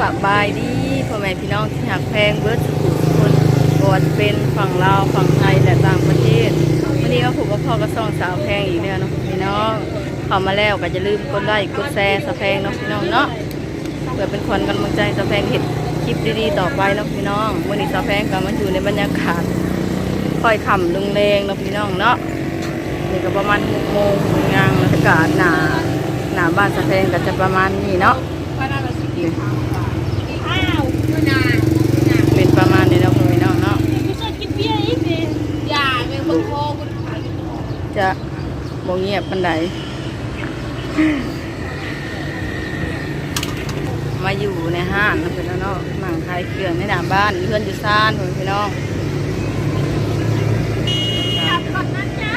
สบายดีพ่อแม่พี่น้องที่หักแพงเบิร์ดสุขุทุกคนบวชเป็นฝั่งลาวฝั่งไทยและต่างประเทศวันนี้ก็ผมกับพ่อก็ส่องสาวแพงอีกแล้วเนาะพี่น้องเข้ามาแล้วก็จะลืมกดไลค์กดแชร์สาวแพงเนาะพี่น้องเนาะเพื่อเป็นคนกำลังใจสาวแพงเห็นคลิปดีๆต่อไปเนาะพี่น้องวันนี้สาวแพงก็มาอยู่ในบรรยากาศค่อยขำลุงเลงเนาะพี่น้องเนาะนี่ก็ประมาณหกโมงงานบรรยากาศหนาหนาบ้านสาวแพงก็จะประมาณนี้เนาะ อ้าวดูนา เป็นประมาณนี้เนาะพี่น้องเนาะ ไม่ชอบกินเบียร์อีกเลยอย่ จะบ่เงียบปันใดมาอยู่ในห้างนะพี่น้องเนาะนั่งขายเครื่องในหน้าบ้านเพื่อนอยู่ซ่านพี่น้องจับก่อนนะจ๊ะ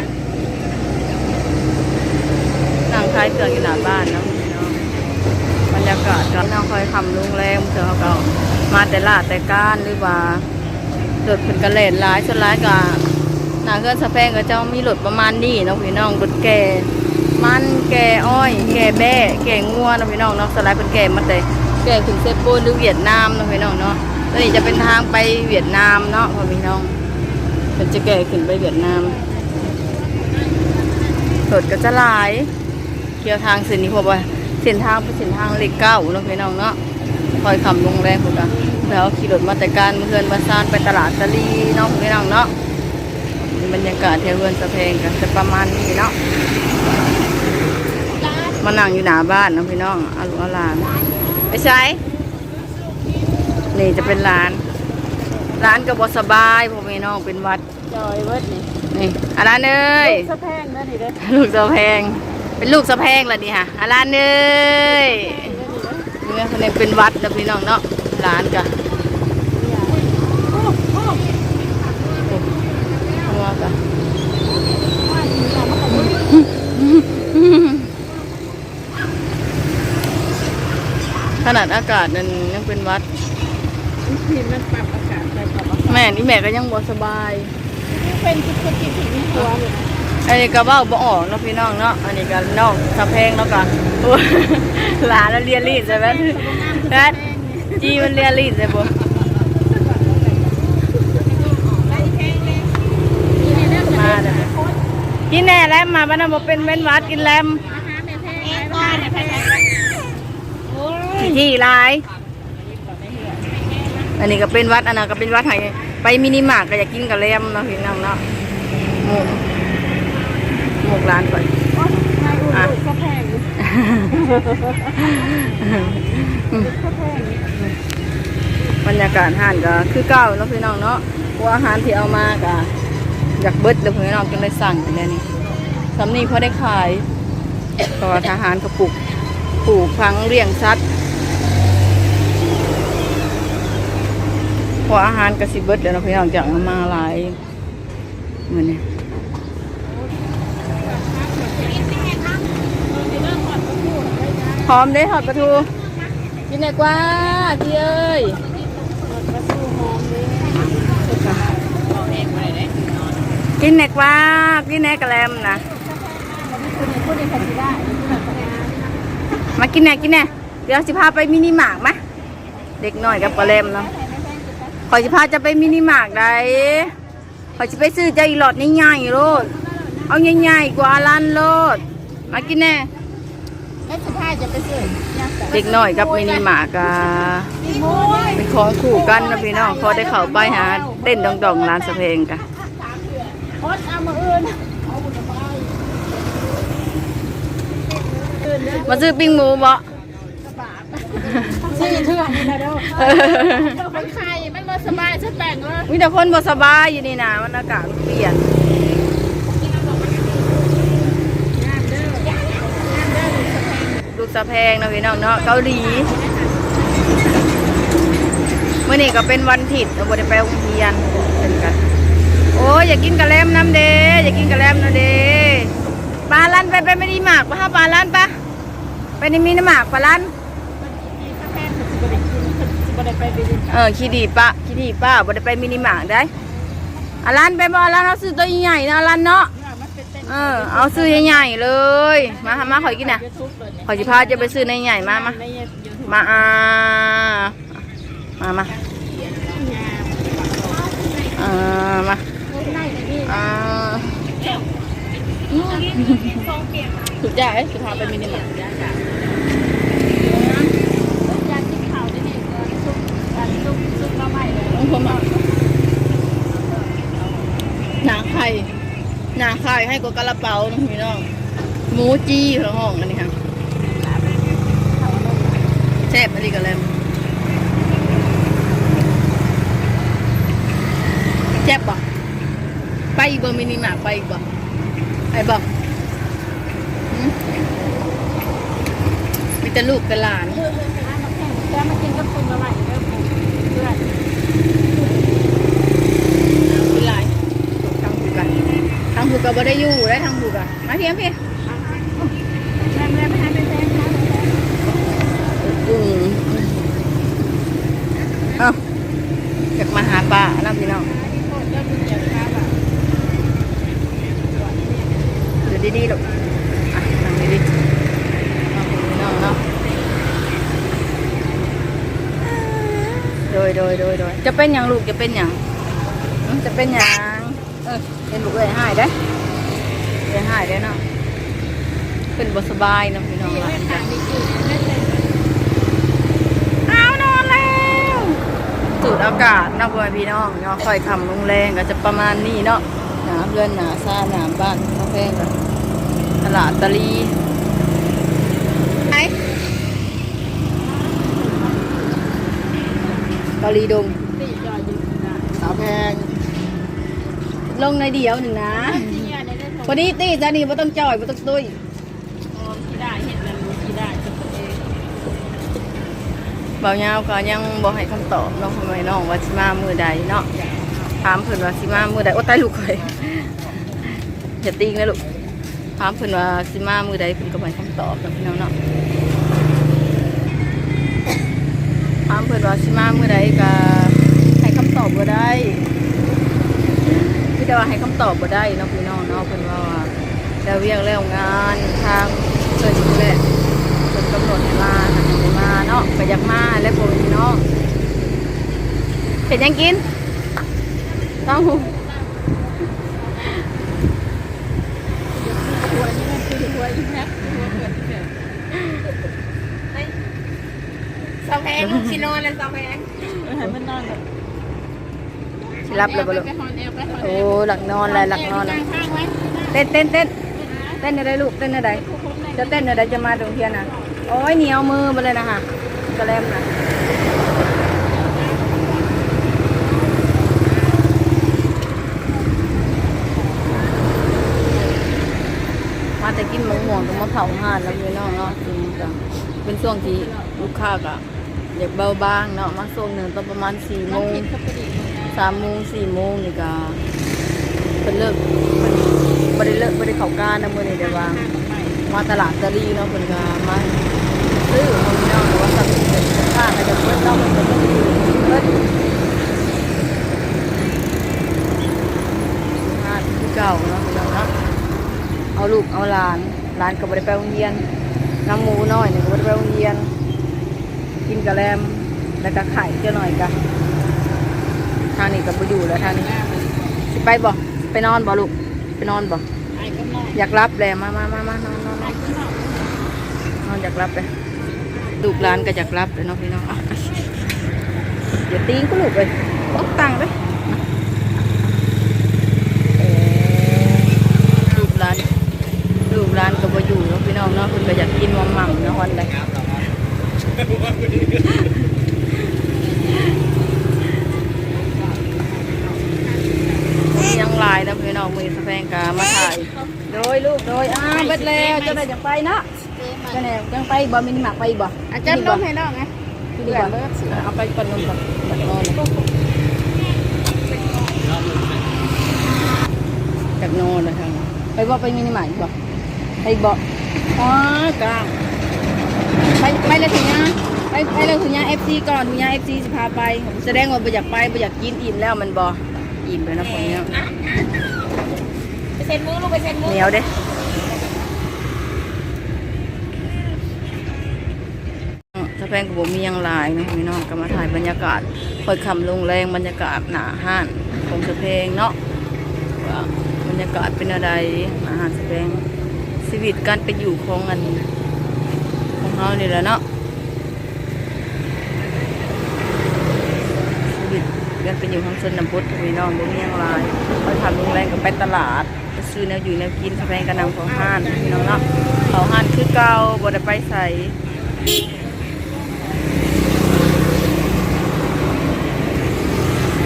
นั่งขายเครื่องอยู่หน้าบ้านเนะพี่น้องบรรยากาศก็น้องคอยคำโรงแรมเสือเขาก็มาแต่ลาแต่ก้านหรือว่าเกิดเป็นกระเลนร้ายส่วนร้ายก็ หนาเพื่อนสะแพงก็เจ้ามีรถประมาณนี้นะพี่น้องรถแก่มันแก่อ้อย แก่แบ่แก่งัวเนะพี่น้องเนาะสไลด์เป็นแก่มาแต่แก่ถึงเซโปหรือเวียดนามนะพี่น้องเนาะตัวนี้จะเป็นทางไปเวียดนามเนาะพ่อพี่น้องเป็นจะแก่ขึ้นไปเวียดนามรถก็จะหลายเที่ยวทางเส้นนี้พบว่าเส้นทางเป็นเส้นทางเล็กเก้าเนะพี่น้องเนาะคอยขับลงแรงพวกอะแล้วขี่รถมาแต่การเพื่อนมาซานไปตลาดตะลีเนาะพี่น้องเนาะ บรรยากาศเที่ยวเพื่อนสะเพงกันจะประมาณนี้เนาะมานั่งอยู่หน้าบ้านเนาะพี่น้องอาลูกอาหลานไปใช้นี่จะเป็นร้าน ร้านก็บสบายพ่อพี่น้องเป็นวัดจอยเวิร์ดนี่นี่อาลานเอ้ยสะแพงนะนี่เด้อลูกสะแพงเป็นลูกสะแพงละนี่ค่ะอาลานเอ้ยนี่คนนี้เป็นวัดนะพี่น้องเนาะร้านก็หัวก็ ขนาดอากาศนั่นยังเป็นวัดทีมันปรับอากาศไปปรับอากาศแม่นี่แม่ก็ยังบ่สบายเป็นทุกคนที่ถึงตัวเลยอันนี้ก็เว้าบ่ออกเนาะพี่น้องเนาะอันนี้ก็น้องสะแพงเนาะก็โอ้ยหลานแล้วเรียนรีดใช่ไหมนัดจีมันเรียนรีดใช่บ่มาเด้อกินแน่แล้วมาบ้านน่ะบ่เป็นเว้นหวัดกินแลมเอ็ก้อนเนี่ยแพงโอ้ย ที่หลาย อันนี้ก็เป็นวัดอันนั้นก็เป็นวัดให้ไปมินิมาร์ทก็อยากกินกับแลมเนาะพี่น้องเนาะหมูหมูร้านก่อนนายอุ่นลูกสะแพงสะแพงบรรยากาศห้านก็คือเก่าเนาะพี่น้องเนาะเพราะว่าอาหารที่เอามาก็อยากเบิดเลยพี่น้องจึงได้สั่งกันแล้วนี่สำนีพอได้ขายเพราะว่าทหารเขาปลูกปลูกพังเลี้ยงสัตว์ พราะอาหารก็สิเบิดแล้วเนาะพี่น้องจากเอามาหลายเหมือนนี้หอมเด้หอดปลาทูกินไหนกว่าจีเอ้ยกินแหนกว่ากินแหนกกระแลมนะมากินแหนกกินแหนกเดี๋ยวสิพาไปมินิมาร์กมเด็กหน้อยกับกระแลมเนาะ ขอยสิพาจะไปมินิมาร์กได้ขอยจะไปซื้อใจหลอดใหญ่ๆโลด เอาใหญ่ๆกว่าล้านโลด มากินแหน่แล้วสุดท้ายจะไปซื้อเด็กน้อยกับมินิมาร์กอะโอ้ยเป็นของคู่กันนะพี่น้องพอได้เข้าไปหาเต้นดองๆร้านสะเพลงกันโอ๊ตเอามาอื่นมาซื้อปิ้งหมูบ่ซื้อเถื่อนนี่นะเด้อคนไข้มันมา สบายฉันแบ่งเลยมีแต่คนบ่สบายอยู่นี่นะมันอากาศมันเปลี่ยนลูกสะแพงนะพี่น้องเนาะเกาหลีเมื่อนี้ก็เป็นวันผิดเราบ่ได้ไปโรงเรียนเป็นกัน โอ้ยอย่ากินกระแลมน้ำเด้อย่ากินกระแลมน้ำเด้ปลาลันไปไปไม่ด้หมากปะฮะปลาลันปะไปในมีน้ำหมากปลาลัน แพงสิบได้กินสิ บได้ไปไปดิเออขี้ดีปะขี้ดีป้าบ่ได้ไปมินิมาร์ทได้อารันไปบ่อารันเราซื้อตัวใหญ่ๆนะอารันเนาะมันเป็นเต้นเออเอาซื้อใหญ่ๆเลย มาหามาขอยกินน่ะยูทูบเลยขอยสิพาจะไปซื้อในใหญ่มามาในยูทูบมาอ่ามามาอ่ามาอ่าสุดยอดเอ้ยสุดท้ายเป็นมินิมาร์ทยาที่เขาได้ดีก็ซุปกันซุปซุปมาให ม่เลยต้องผมอะหนาไข่หนาไข่ให้กับกระเป๋าน้องพี่น้องหมูจี้ของห้องอันนี้ค่ะแซ่บอะไรกันแล้วแซ่บบ่ไปบ่มินิมาไปบ่ไอ้บ่หืมมีแต่ลูกแต่หลานมาแข่งแกมากินกับคุณมาใหม่เด้อเพื่อนไรทางผูกอะทาง ผูกก็บ่ได้อยู่ได้ทางผูกอะมาเทียมพี่แม่แม่ไม่ให้ไปแซงเขาอืมเอ้าอยากมาหาป้าน้ำพี่น้องที่โคตรเจ้าคุณเจ้าข้าแบบเดี๋ยวดีๆลูกอะนั่งดีๆน้องพี่น้องเนาะโดยโดยโดยโดยจะเป็นอย่างลูกจะเป็นอย่างอืมจะเป็นอย่าง เออเป็นลูกเอ้ยหายได้อเอ้ยหายได้อเนาะเป็นบสบายเนาะพี่น้องเนาะแม่ทางนี้คือแม่เอานอนแล้วสูดอากาศนะพ่อแม่พี่น้องเนาะค่อยคำลงแรงก็จะประมาณนี้เนาะหนาเพื่อนหนาซ่าหนาบ้านกาแฟกันตลาดตะลีไอตะลีดงตีจอยอยู่นะสาวแพง ลงในเดียวหนึ่งนะที่เนี่ยในเรื่องของวันนี้ตีจานี่ไม่ต้องจ่อยไม่ต้องตุ้ยที่ได้เห็นแล้วรู้ที่ได้จะตัวเองเบาเงาวก็ยังบอกให้คำตอบน้องพ่อแม่น้องว่าสิมามือใดเนาะถามเพิ่นว่าสิมามือใดโอ้ตายลูกข่อยอย่าตีงนะลูกถามเพิ่นว่าสิมามือใดเพิ่นก็ให้คำตอบนะพี่น้องเนาะถามเพิ่นว่าสิมามือใดก็ให้คำตอบบ่ได้พี่ แต่ว่าให้คำตอบบ่ได้เนาะพี่น้องเนาะเพิ่นว่าแล้วเวียกแล้วงานทางเพิ่นนี่แหละเพิ่นกำหนดให้มาทางให้มาเนาะก็อยากมาแล้วพวกพี่น้องเฮ็ดหยังกินเต้าหู้หัวนี่มันคือหัวอีแพ็คหัวเกิดเกิดสองแพงลูกชิโนเลยสองแพงให้มันนอนแบบสิ รับเลยบ่ลูกโอ้หลักนอนเลยหลักนอนเลยข้างไว้เต้นเต้นเต้นเต้นอะไรลูกเต้นอะไรจะเต้นอะไรจะมาตรงเทียนอะโอ้ยเหนียวมือมาเลยนะฮะกระแลมนะมาแต่กินหมูห่วงก็มาเผาห่านแล้วพี่น้องเนาะจริงจังเป็นช่วงที่ลูกค้าก็อยากเบาบางเนาะมาช่งหนึ่งตอนประมาณสี่โมง สามโมงสี่โมงนี่ก็เป็นเลิกเป็นบ่ได้เลิกบ่ได้เขาการนะมือนี้เดี๋ยวว่ามาตลาดตะลีเนาะเพิ่นก็มาซื้อของพี่น้องแต่ว่าสัตว์เป็นข้างก็จะเพิ่นเนาะเพิ่นก็ต้องเพิ่นห้าที่เก่าเนาะพี่น้องเนาะเอาลูกเอาหลานหลานก็บ่ได้ไปโรงเรียนน้ำหมูน้อยนี่ก็บ่ได้ไปโรงเรียน กินกะแลมแล้วก็ไข่เจ้าหน่อยกะ ทางนี้ก็บ่อยู่แล้วทางนี้สิไปบ่ไปนอนบ่ลูกไปนอนบ่ไอ้ก็นอนอยากรับเลยมามามามานอนนอนนไอ้อนก็นอนนอนอยากรับเลยลูกหลานก็อยากรับเลยเนาะพี่น้องอะอย่าตีนก็ลูกเลยต้องตังเลยเอ่อลูกหลานลูกหลานก็บ่อยู่เนาะพี่น้องเนาะเพิ่นก็อยากกินหม่ำๆเนาะวันใดยังหลายนะพี่น้ องมือสะแพงกามาถ่ายโดยลูกโดยอ้าวเบ็ดแล้วเจ้าได้ยังไปเนาะเจ้าไหนยังไปบ่มินิมาร์กไปบ่อาจารย์ลมให้น้องไงที่นี่บ่เอาไปปนนมก่อนบัดนอนจากนอนเลยทางไปบ่ไปมินิมาร์กบ่ไปบ่อ๋อกลางไปไปเลยถึงนะไปไปเลยถึงนะเอฟซีก่อนถึงนะเอฟซีจะพาไปแสดงว่าบ่อยากไปบ่อยากกินอิ่มแล้วมันบ่อิ่มเลยนะคนเนี้ยไป เซ็นมือลูกไปเซ็นมือเหนียวเด้สะแพงกับผมมียังลายนะพี่น้องก็มาถ่ายบรรยากาศค่อยคำลงแรงบรรยากาศหนาห้านของสะเพงเนาะว่าบรรยากาศเป็นอะไรอาหารสะเพงชีวิตการเป็นอยู่ของอันของเขาเนี่แหละเนาะชีวิตการเป็นอยู่ของชนบทพี่น้องบ่มียังลายค่อยทำลงแรงกับไปตลาด ซื้อแนวอยู่แนวกินสะแพงกระนำของห้านพี่น้องเนาะเขาห้านคือเก่าบ่ได้ไปใส่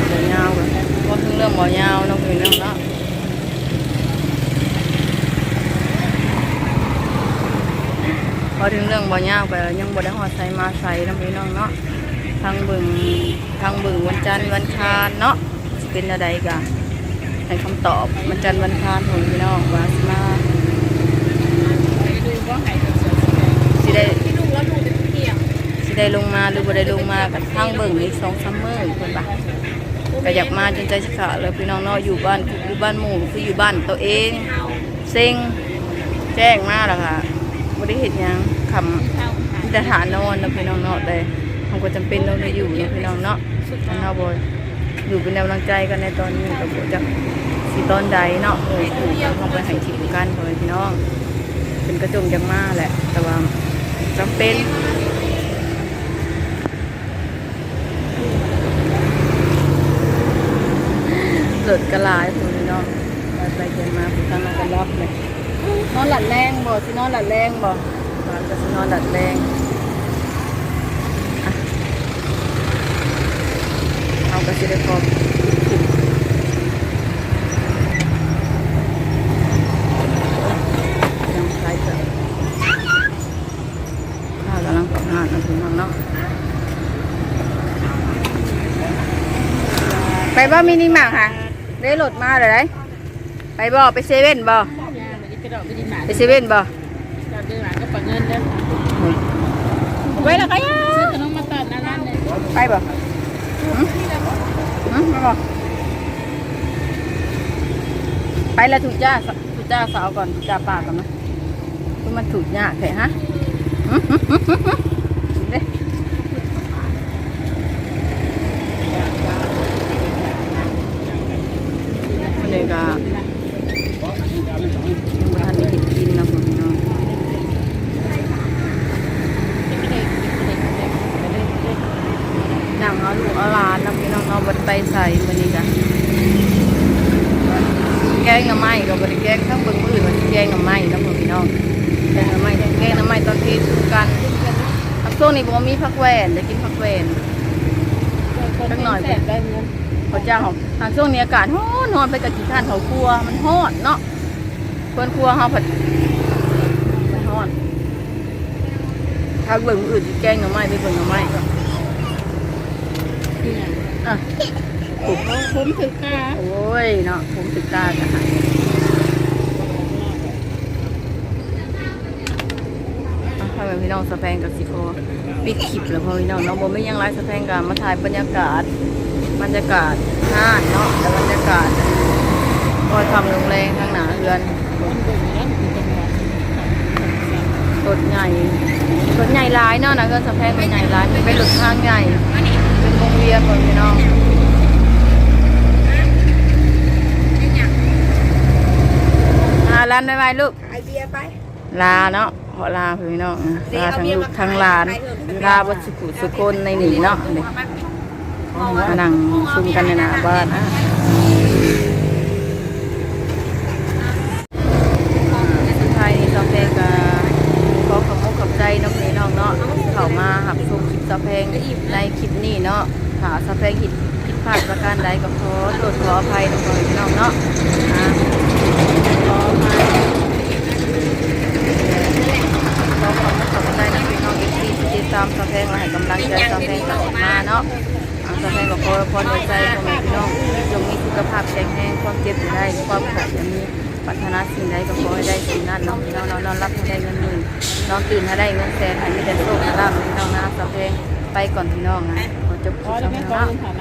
บ่ยาวกันก็ถึงเรื่องบ่ยาวน้องพี่น้องเนาะพอถึงเรื่องบ่ยาวก็ยังบ่ได้ฮอดใส่มาใส่น้องพี่น้องเนาะทางบึงทางบึงวันจันทร์วันคารเนาะเป็นอะไรกะ ให้คำตอบวันจันทร์วันคารของพี่น้องว่าสิมาดูว่าไห้เป็นเสือสิได้ที่ลูกแล้วลูกเป็นเที่ยงสิได้ลงมาหรือบ่ได้ลงมากับทางเบิ่งอีก2 3มื้อเพิ่นว่าก็อยากมาจนใจสิขาดเลยพี่น้องเนาะอยู่บ้านคืออยู่บ้านหมู่คืออยู่บ้านตัวเองเซ็งแจ้งมาแล้วค่ะไม่ได้เห็นยังคำเข้ามีแต่ฐานนอนนะพี่น้องเนาะแต่มันก็จำเป็นต้องได้อยู่นะพี่น้องเนาะท่านเนาะบ อยู่เป็นแนวกำลังใจกันในตอนนี้กับจะสีตอนใดเนาะเออถูกต้องไปให้ถิมกันพ่อแม่พี่น้อง เป็นกระจงยังมาแหละ แต่ว่าจำเป็นเกิดกระลายพูนเนาะไปไปเกินมาพูดตั้งกันรอบเลยนอนหลัดแรงบ่สินอนหลัดแรงบ่หลานก็สินอนหลัดแรงอะ เอาก็สิได้พอกินยังใช้เถอะข้าวกำลังกับหานนะพี่น้องเนาะไปบ่มินิมาร์ทค่ะ ได้รถมาเลยได้ไปบ่ไปเซเว่นบ่ย่างเลยกระโดดไปดินหมาไปเซเว่นบ่เราเดินหมาก็ปังเงินเด้อไปแล้วก็ย่าซื้อขนมมาตอนนั้นนั่นเลยไปบ่หึหึมาบ่ ไปแล้วถูกจ้าถูกจ้าสาวก่อนถูกจ้าป้าก่อนนะคือมันถูกยากแค่ฮะหึหึหึหึหึเด้วันนี้ก็ ยังบ่ทันได้เห็นกินนะพ่อพี่น้องนั่งเอาลูกเอาหลานนะพี่น้องเอาบัดไปใส่มื้อนี้จ้ะแกงหน่อไม้ก็บ่ได้แกงทั้งเบิ่งมื้อว่าสิแกงหน่อไม้นะพ่อพี่น้องแกงหน่อไม้ทั้งแกงหน่อไม้ตอนที่สู้ กันอักช่วงนี้บ่มีผักแหวนได้กินผักแหวนสักหน่อยได้เงินพระเจ้าของทางช่วงนี้อากาศร้อนนอนไปกับกี่ข้านเขาครัวมันร้อนเนาะเพื่อนครัวเขาผัดมันร้อนถ้าเบิ่งอื่นสิแกงหน่อไม้ไปเบิ่งหน่อไม้อะผมผมถือกาโอ้ยเนาะผมติดตาจ้ะค่ะอะพ่อแม่พี่น้องสะแพงกับสิโคปิดคลิปแล้วพ่อพี่น้องเนาะบ่ไม่ยังไรสะแพงกันมาถ่ายบรรยากาศบรรยากาศห้านเนาะแต่บรรยากาศก็ทำโรงแรงทางหนาเรือนคนเบิ่งแล้วคือจังหวะรถใหญ่รถใหญ่ร้ายเนาะนะเรือนสะแพงเป็นใหญ่ร้ายมันเป็นรถทางใหญ่เป็นวงเวียนก่อนพี่น้องลาลันไปไปลูกไอเบียร์ไปลาเนาะ ขอลาพี่น้องนะลาทั้งลูกทั้งหลาน ลาบัสุขุสุคนในหนีเนาะเด็กมานั่งซุ่มกันในหน้าบ้านนะสุดท้ายนี้ซอเพลงก็ขอขอบคุณขอบใจน้องพี่น้องเนาะเข้ามาหับชมคลิปซอเพลงในคลิปนี้เนาะถ้าซอเพลงผิดผิดพลาดประการใดก็ขอโทษขออภัยน้องพี่น้องเนาะอ่าขออภัย ขอขอบคุณขอบใจนะพี่น้องเอฟซีที่ติดตามสะแพงและให้กำลังใจสะแพงตลอดมาเนาะอ่าสะแพงกับพอพรในใจของแม่พี่น้องจงมีสุขภาพแข็งแรงความเจ็บอย่าได้ความขาดอย่ามีป รารถนาสิ่งใดก็ขอให้ได้สิ่งนั้นเนาะพี่น้องนอนนอนรับให้ได้เงินหมื่นนอนตื่นให้ได้เงินแสนให้มีแต่โชคและลาภพี่น้องนะสำเพงไปก่อนพี่น้องนะขอจบคพลิปแล้วนะ